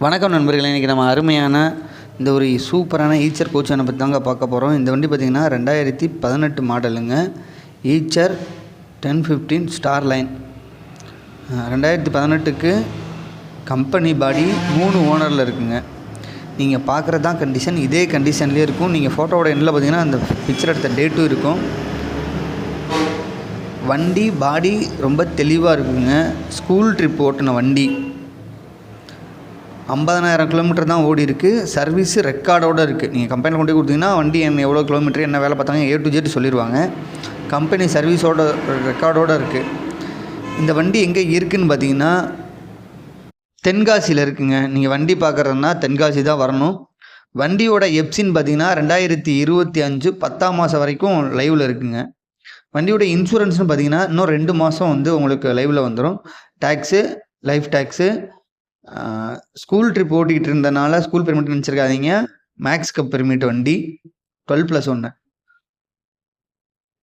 வணக்கம் நண்பர்களே இன்றைக்கி நம்ம அருமையான இந்த ஒரு சூப்பரான ஈச்சர் கோச் பற்றி தாங்க பார்க்க போகிறோம் இந்த வண்டி பார்த்திங்கன்னா ரெண்டாயிரத்தி பதினெட்டு மாடலுங்க. Eicher ten fifteen star line ரெண்டாயிரத்தி பதினெட்டுக்கு கம்பெனி பாடி மூணு ஓனரில் இருக்குங்க. நீங்கள் பார்க்குறது தான் கண்டிஷன் இதே கண்டிஷன்லேயே இருக்கும். நீங்கள் ஃபோட்டோவோட எண்ணில் பார்த்தீங்கன்னா அந்த பிக்சர் எடுத்த டேட்டும் இருக்கும். வண்டி பாடி ரொம்ப தெளிவாக இருக்குங்க. ஸ்கூல் ட்ரிப் ஓட்டின வண்டி. ஐம்பதனாயிரம் கிலோமீட்டர் தான் ஓடி இருக்குது சர்வீஸு ரெக்கார்டோடு இருக்குது நீங்கள் கம்பெனியில் கொண்டு கொடுத்தீங்கன்னா வண்டி என்ன எவ்வளோ கிலோமீட்டர் என்ன வேலை பார்த்தாங்க ஏ டு ஜெட் சொல்லிடுவாங்க கம்பெனி சர்வீஸோட ரெக்கார்டோடு இருக்குது இந்த வண்டி எங்கே இருக்குதுன்னு பார்த்தீங்கன்னா தென்காசியில் இருக்குங்க. நீங்கள் வண்டி பார்க்குறதுனா தென்காசி தான் வரணும். வண்டியோட எப்சின்னு பார்த்தீங்கன்னா ரெண்டாயிரத்தி இருபத்தி அஞ்சு பத்தாம் மாதம் வரைக்கும் லைவில் இருக்குங்க. வண்டியோட இன்சூரன்ஸ்னு பார்த்தீங்கன்னா இன்னும் ரெண்டு மாதம் வந்து உங்களுக்கு லைவில் வந்துடும் tax life tax school trip ஓட்டிக்கிட்டு இருந்தனால ஸ்கூல் பெர்மிட் நினச்சிருக்காதீங்க. மேக்ஸ் கப் பெர்மிட் வண்டி. டுவெல் ப்ளஸ் ஒன்று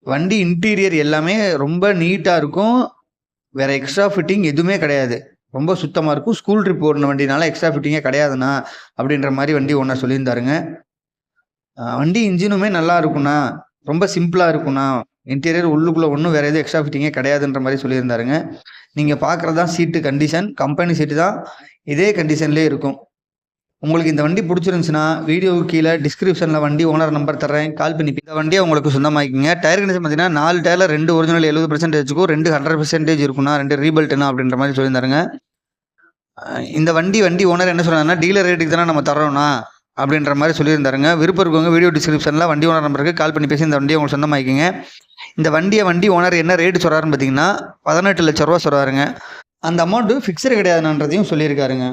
வண்டி இன்டீரியர் எல்லாமே ரொம்ப நீட்டாக இருக்கும். வேறு எக்ஸ்ட்ரா ஃபிட்டிங் எதுவுமே கிடையாது. ரொம்ப சுத்தமாக இருக்கும். ஸ்கூல் ட்ரிப் ஓடின வண்டினால எக்ஸ்ட்ரா ஃபிட்டிங்கே கிடையாதுண்ணா அப்படின்ற மாதிரி வண்டி ஒன்றா சொல்லியிருந்தாருங்க. வண்டி இன்ஜினுமே நல்லா இருக்குண்ணா. ரொம்ப சிம்பிளாக இருக்குண்ணா. இன்டீரியர் உள்ளுக்குள்ளே ஒன்றும் வேறு எதுவும் எக்ஸ்ட்ரா ஃபிட்டிங்கே கிடையாதுன்ற மாதிரி சொல்லியிருந்தாருங்க. நீங்கள் பார்க்குறது தான் சீட்டு கண்டிஷன் கம்பெனி சீட்டு தான் இதே கண்டிஷன்லேயே இருக்கும். உங்களுக்கு இந்த வண்டி பிடிச்சிருந்துச்சுன்னா வீடியோவுக்கு கீழே டிஸ்கிரிப்ஷனில் வண்டி ஓனர் நம்பர் தரேன் கால் பண்ணி இந்த வண்டியை உங்களுக்கு சொந்தமாக்கிங்க டயர் கண்டிஷன் பார்த்தீங்கன்னா நாலு டயரில் ரெண்டு ஒரிஜினல் எழுபது பர்சன்டேஜுக்கும் ரெண்டு ஹண்ட்ரட் பர்சன்டேஜ் இருக்கும்னா ரெண்டு ரீபல்ட்டுனா அப்படின்ற மாதிரி சொல்லியிருந்தாருங்க. இந்த வண்டி வண்டி ஓனர் என்ன சொன்னாருன்னா டீலர் ரேட்டுக்கு தானே நம்ம தரோம்னா அப்படின்ற மாதிரி சொல்லியிருந்தாருங்க. விருப்பம் இருக்கவங்க வீடியோ டிஸ்கிரிப்ஷனில் வண்டி ஓனர் நம்பருக்கு கால் பண்ணி பேசி இந்த வண்டியை உங்களுக்கு சொந்தமாக்கிங்க இந்த வண்டியை வண்டி ஓனர் என்ன ரேட்டு சொல்கிறாருன்னு பார்த்தீங்கன்னா பதினெட்டு லட்ச ரூபா சொல்கிறாருங்க அந்த அமௌண்ட்டு ஃபிக்ஸடு கிடையாதுன்றதையும் சொல்லியிருக்காருங்க.